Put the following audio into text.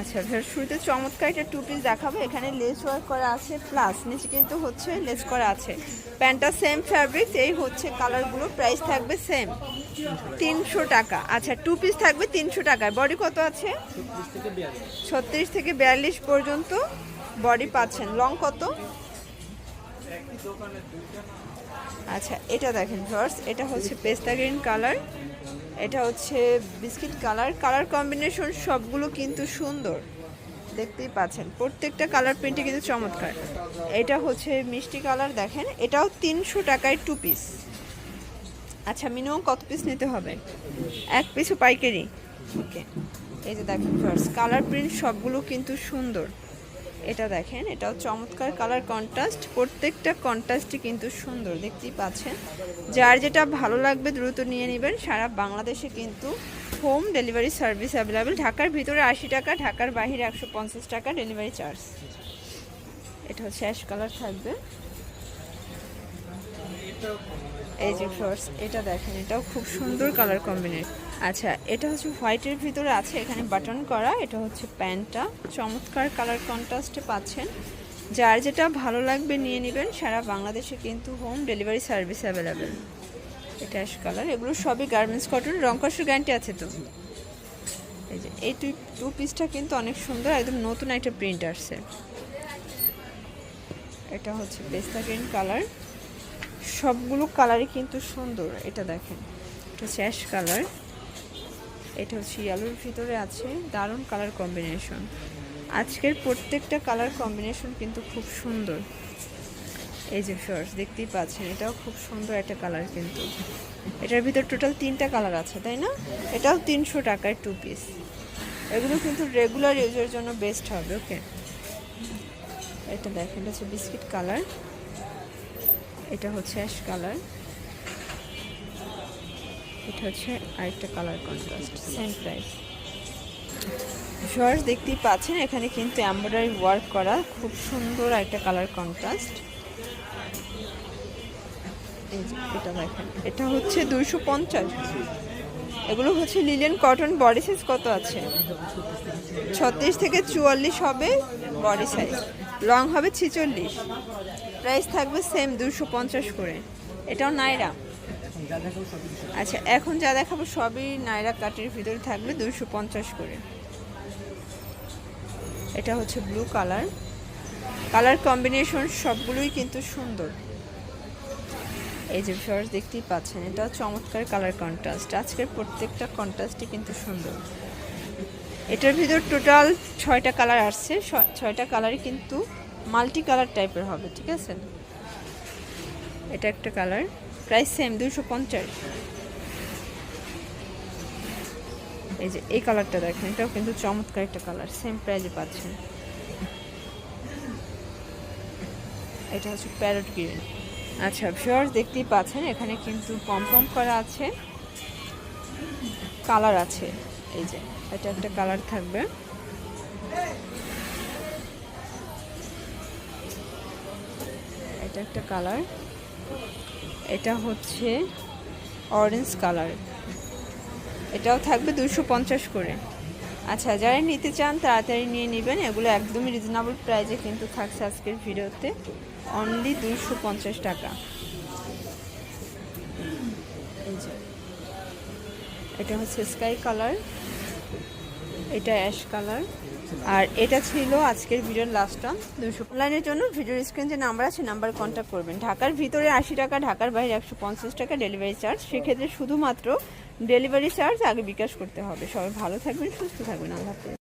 আচ্ছা এবার শুরুতে চমৎকার একটা টু পিস দেখাবো। এখানে লেস ওয়ার্ক করা আছে প্লাস নিচে কিন্তু হচ্ছে লেস করা আছে। প্যান্টটা সেম ফ্যাব্রিক এই হচ্ছে কালারগুলো প্রাইস থাকবে সেম তিনশো টাকা। আচ্ছা টু পিস থাকবে তিনশো টাকায়। বডি কত আছে? ছত্রিশ থেকে বিয়াল্লিশ পর্যন্ত বডি পাচ্ছেন। লং কত? আচ্ছা এটা দেখেন ফার্স্ট এটা হচ্ছে পেস্তা গ্রিন কালার, এটা হচ্ছে বিস্কিট কালার কালার কম্বিনেশন সবগুলো কিন্তু সুন্দর, দেখতেই পাচ্ছেন, প্রত্যেকটা কালার প্রিন্টে কিন্তু চমৎকার, এটা হচ্ছে মিষ্টি কালার দেখেন, এটাও তিনশো টাকায় টু পিস আচ্ছা মিনিমাম কত পিস নিতে হবে? এক পিসও পাইকারি ওকে এই যে দেখেন ফার্স্ট কালার প্রিন্ট সবগুলো কিন্তু সুন্দর এটা দেখেন এটাও চমৎকার কালার কন্ট্রাস্ট প্রত্যেকটা কন্ট্রাস্টই কিন্তু সুন্দর, দেখতেই পাচ্ছেন। যার যেটা ভালো লাগবে দ্রুত নিয়ে নেবেন। সারা বাংলাদেশে কিন্তু হোম ডেলিভারি সার্ভিস অ্যাভেলেবেল ঢাকার ভিতরে আশি টাকা, ঢাকার বাইরে একশো পঞ্চাশ টাকা ডেলিভারি চার্জ এটা হচ্ছে অ্যাশ কালার থাকবে। এই যে ফার্স্ট এটা দেখেন, এটাও খুব সুন্দর কালার কম্বিনেশন আচ্ছা এটা হচ্ছে হোয়াইটের ভিতরে আছে এখানে বাটন করা, এটা হচ্ছে প্যান্টটা। চমৎকার কালার কন্ট্রাস্টে পাচ্ছেন। যার যেটা ভালো লাগবে নিয়ে নেবেন, সারা বাংলাদেশে কিন্তু হোম ডেলিভারি সার্ভিস অ্যাভেলেবেল। এটা অ্যাশ কালার, এগুলো সবই গার্মেন্টস কটন রংকশের গ্যারান্টি আছে তো? এই যে, এই টু টু পিসটা কিন্তু অনেক সুন্দর, একদম নতুন একটা প্রিন্ট আসছে। এটা হচ্ছে পেস্তা গ্রিন কালার। সবগুলো কালারই কিন্তু সুন্দর, এটা দেখেন। এটা অ্যাশ কালার। এটা হচ্ছে ইয়েলোর ভিতরে আছে, দারুণ কালার কম্বিনেশন আজকের প্রত্যেকটা কালার কম্বিনেশন কিন্তু খুব সুন্দর। এই যে শর্টস দেখতেই পাচ্ছেন, এটাও খুব সুন্দর একটা কালার কিন্তু। এটার ভিতর টোটাল তিনটা কালার আছে, তাই না? এটাও তিনশো টাকায় টু পিস এগুলো কিন্তু রেগুলার ইউজের জন্য বেস্ট হবে ওকে এটা দেখেন, এটা হচ্ছে বিস্কিট কালার এটা হচ্ছে অ্যাশ কালার এটা হচ্ছে আরেকটা colour contrast same price shorts দেখতেই পাচ্ছেন এখানে কিন্তু এমব্রয়ডারি ওয়ার্ক করা খুব সুন্দর একটা কালার কন্ট্রাস্ট এটা দেখেন এটা হচ্ছে দুইশো পঞ্চাশ। এগুলো হচ্ছে লিলেন কটন বডি সাইজ কত আছে? ছত্রিশ থেকে চুয়াল্লিশ হবে বডি সাইজ লং হবে ছিচল্লিশ। প্রাইস থাকবে সেম দুশো পঞ্চাশ করে। এটাও নাইরা। আচ্ছা এখন যা দেখাবো সবই নাইরা কাটের ভিতরে থাকবে দুশো পঞ্চাশ করে। এটা হচ্ছে ব্লু কালার কালার কম্বিনেশন সবগুলোই কিন্তু সুন্দর। এই যে ফ্লাওয়ার্স দেখতেই পাচ্ছেন এটা চমৎকার কালার কন্ট্রাস্ট আজকের প্রত্যেকটা কন্ট্রাস্টই কিন্তু সুন্দর। এটার ভিতর টোটাল ছয়টা কালার আসছে। ছয়টা কালারই কিন্তু মাল্টি কালার টাইপের হবে, ঠিক আছে? এটা একটা কালার প্রাইস সেম দুশো পঞ্চাশ। এই যে, এই কালারটা দেখেন, এটাও কিন্তু চমৎকার একটা কালার সেম প্রাইজে পাচ্ছেন। এটা হচ্ছে প্যারট গ্রিন আচ্ছা ভিউয়ার্স দেখতেই পাচ্ছেন, এখানে কিন্তু পম করা আছে। কালার আছে, এই যে, এটা একটা কালার থাকবে। এটা একটা কালার। এটা হচ্ছে অরেঞ্জ কালার এটাও থাকবে দুশো পঞ্চাশ করে। আচ্ছা যারা নিতে চান, তাড়াতাড়ি নিয়ে নেবেন। এগুলো একদমই রিজনেবল প্রাইসে কিন্তু থাকছে আজকের ভিডিওতে। অনলি দুশো পঞ্চাশ টাকা। এটা হচ্ছে স্কাই কালার এটা অ্যাশ কালার। আর এটা ছিল আজকের ভিডিওর লাস্ট টান দুশো অনলাইনের জন্য ভিডিওর স্ক্রিন যে নাম্বার আছে নাম্বার কন্ট্যাক্ট করবেন। ঢাকার ভিতরে আশি টাকা, ঢাকার বাইরে একশো পঞ্চাশ টাকা ডেলিভারি চার্জ সেক্ষেত্রে শুধুমাত্র ডেলিভারি চার্জ আগে বিকাশ করতে হবে। সবাই ভালো থাকবেন, সুস্থ থাকবেন। আল্লাহ